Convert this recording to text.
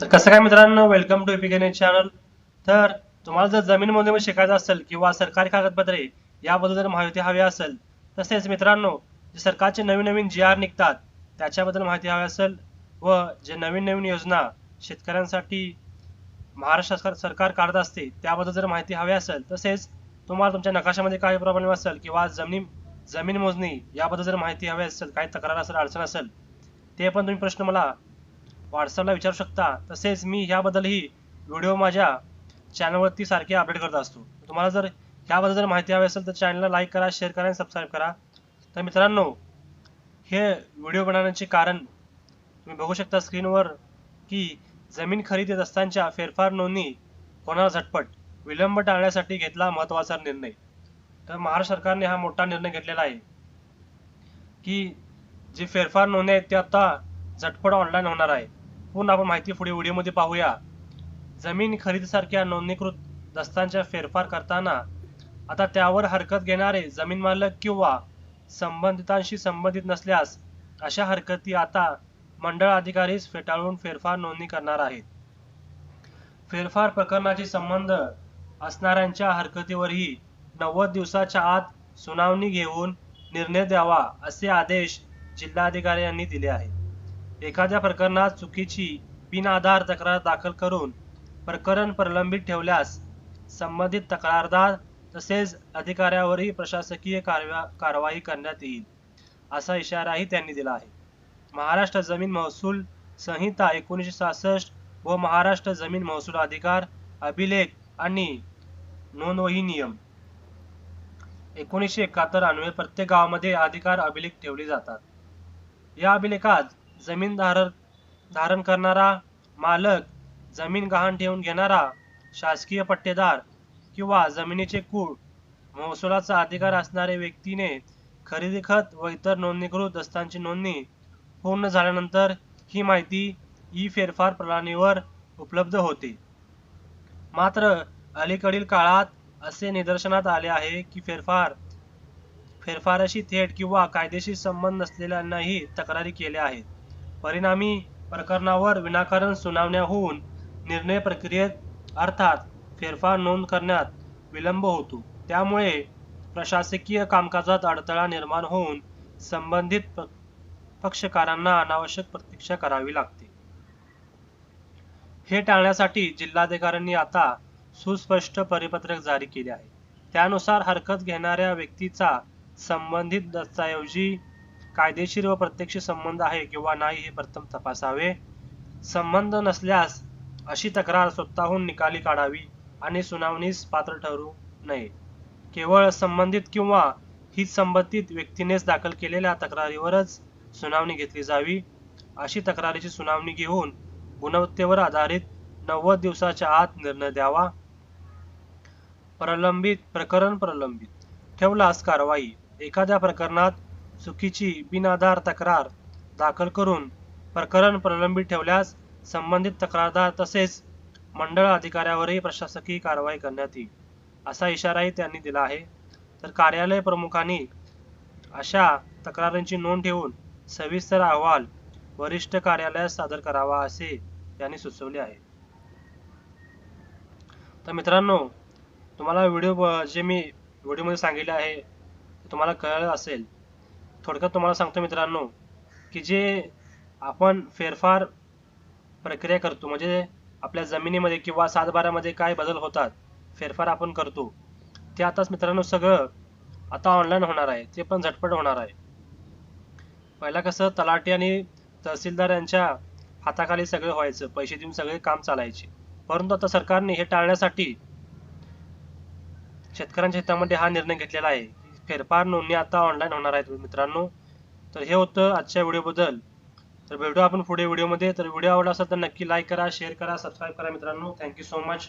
तर कसं काय मित्रांनो वेलकम टू एपीकेने चॅनल तर तुम्हाला जर जमीन मोजणी शिकायचं असेल किंवा सरकारी कागदपत्रे याबद्दल जर माहिती हवी असेल तसेच मित्रांनो जे सरकारचे नवीन नवीन जी आर निघतात त्याच्याबद्दल माहिती हवी असेल व जे नवीन नवीन योजना शेतकऱ्यांसाठी महाराष्ट्र सरकार सरकार काढत असते त्याबद्दल जर माहिती हवी असेल तसेच तुम्हाला तुमच्या नकाशामध्ये काही प्रॉब्लेम असेल किंवा जमीन जमीन मोजणी याबद्दल जर माहिती हवी असेल काही तक्रार असेल अडचण असेल ते पण तुम्ही प्रश्न मला व्हॉट्सअपला विचारू शकता. तसेच मी ह्याबद्दलही व्हिडिओ माझ्या चॅनलवरती सारखे अपडेट करत असतो. तुम्हाला जर ह्याबद्दल जर माहिती हवी असेल तर चॅनलला लाईक करा शेअर करा आणि सबस्क्राईब करा. तर मित्रांनो हे व्हिडिओ बनवण्याचे कारण तुम्ही बघू शकता स्क्रीनवर की जमीन खरेदी दस्तांच्या फेरफार नोंदणी होणार झटपट. विलंब टाळण्यासाठी घेतला महत्त्वाचा निर्णय. तर महाराष्ट्र सरकारने हा मोठा निर्णय घेतलेला आहे की जी फेरफार नोंदणी आहेत ते आता झटपट ऑनलाईन होणार आहे. हो पूर्ण आपण माहिती पुढे व्हिडिओमध्ये पाहूया. जमीन खरेदीसारख्या नोंदणीकृत दस्तांच्या फेरफार करताना आता त्यावर हरकत घेणारे जमीन मालक किंवा संबंधितांशी संबंधित नसल्यास अशा हरकती आता मंडळ अधिकारीच फेटाळून फेरफार नोंदणी करणार आहेत. फेरफार प्रकरणाचे संबंध असणाऱ्यांच्या हरकतीवरही नव्वद दिवसाच्या आत सुनावणी घेऊन निर्णय द्यावा असे आदेश जिल्हाधिकारी यांनी दिले आहेत. एखाद्या प्रकरणात चुकीची बिनआधार तक्रार दाखल करून प्रकरण प्रलंबित ठेवल्यास संबंधित तक्रारदार तसेच अधिकाऱ्यावरही प्रशासकीय कारवा कारवाई करण्यात येईल असा इशाराही त्यांनी दिला आहे. महाराष्ट्र जमीन महसूल संहिता एकोणीसशे सहासष्ट व महाराष्ट्र जमीन महसूल अधिकार अभिलेख आणि नोंदवही नियम. एकोणीसशे एकाहत्तर अन्वये प्रत्येक गावामध्ये अधिकार अभिलेख ठेवले जातात. या अभिलेखात जमीन धारक धारण करणारा मालक जमीन गहाण ठेवून घेणारा शासकीय पट्टेदार किंवा जमिनीचे कूळ महसुलाचा अधिकार असणारे व्यक्तीने खरेदी खत व इतर नोंदणीकृत दस्तांची नोंदणी पूर्ण झाल्यानंतर ही माहिती ई फेरफार प्रणालीवर उपलब्ध होते. मात्र अलीकडील काळात असे निदर्शनात आले आहे की फेरफार फेरफाराशी थेट किंवा कायदेशीर संबंध नसलेल्यांनाही तक्रारी केल्या आहेत. परिणामी प्रकरणावर विनाकारण सुनावण्या होऊन निर्णय प्रक्रियेत अर्थात फेरफार नोंद करण्यात विलंब होतो. त्यामुळे प्रशासकीय कामकाजात अडथळा निर्माण होऊन संबंधित पक्षकारांना अनावश्यक प्रतीक्षा करावी लागते. हे टाळण्यासाठी जिल्हाधिकाऱ्यांनी आता सुस्पष्ट परिपत्रक जारी केले आहे. त्यानुसार हरकत घेणाऱ्या व्यक्तीचा संबंधित दस्तऐवजी कायदेशीर व प्रत्यक्ष संबंध आहे किंवा नाही हे प्रथम तपासावे. संबंध नसल्यास अशी तक्रार स्वतःहून निकाली काढावी आणि सुनावणीस पात्र ठरू नये. केवळ संबंधित किंवा हित संबंधित व्यक्तीनेच दाखल केलेल्या तक्रारीवरच सुनावणी घेतली जावी. अशी तक्रारीची सुनावणी घेऊन गुणवत्तेवर आधारित नव्वद दिवसाच्या आत निर्णय द्यावा. प्रलंबित प्रकरण प्रलंबित. ठेवलास कारवाई. एखाद्या प्रकरणात चुकीची बिनाधार तक्रार दाखल करून प्रकरण प्रलंबित ठेवल्यास संबंधित तक्रारदार तसेच मंडळ अधिकाऱ्यावरही प्रशासकीय कारवाई करण्यात येईल असा इशाराही त्यांनी दिला आहे. तर कार्यालय प्रमुखांनी अशा तक्रारींची नोंद ठेवून सविस्तर अहवाल वरिष्ठ कार्यालयात सादर करावा असे त्यांनी सुचवले आहे. तर मित्रांनो तुम्हाला व्हिडिओ जे मी व्हिडिओमध्ये सांगितले आहे तुम्हाला कळलं असेल थोडक्यात तुम्हाला सांगतो मित्रांनो की जे आपण फेरफार प्रक्रिया करतो म्हणजे आपल्या जमिनीमध्ये किंवा सातबारामध्ये काय बदल होतात फेरफार आपण करतो ते आताच मित्रांनो सगळं आता ऑनलाईन होणार आहे ते पण झटपट होणार आहे. पहिला कसं तलाठी आणि तहसीलदार यांच्या हाताखाली सगळं व्हायचं पैसे देऊन सगळे काम चालायचे. परंतु आता सरकारने हे टाळण्यासाठी शेतकऱ्यांच्या हितामध्ये हा निर्णय घेतलेला आहे. फेरफार नोंदणी आता ऑनलाईन होणार आहेत मित्रांनो. तर हे होतं आजच्या व्हिडिओबद्दल. तर भेटू आपण पुढे व्हिडिओमध्ये. तर व्हिडिओ आवडला असेल तर नक्की लाईक करा शेअर करा सबस्क्राईब करा मित्रांनो. Thank you so much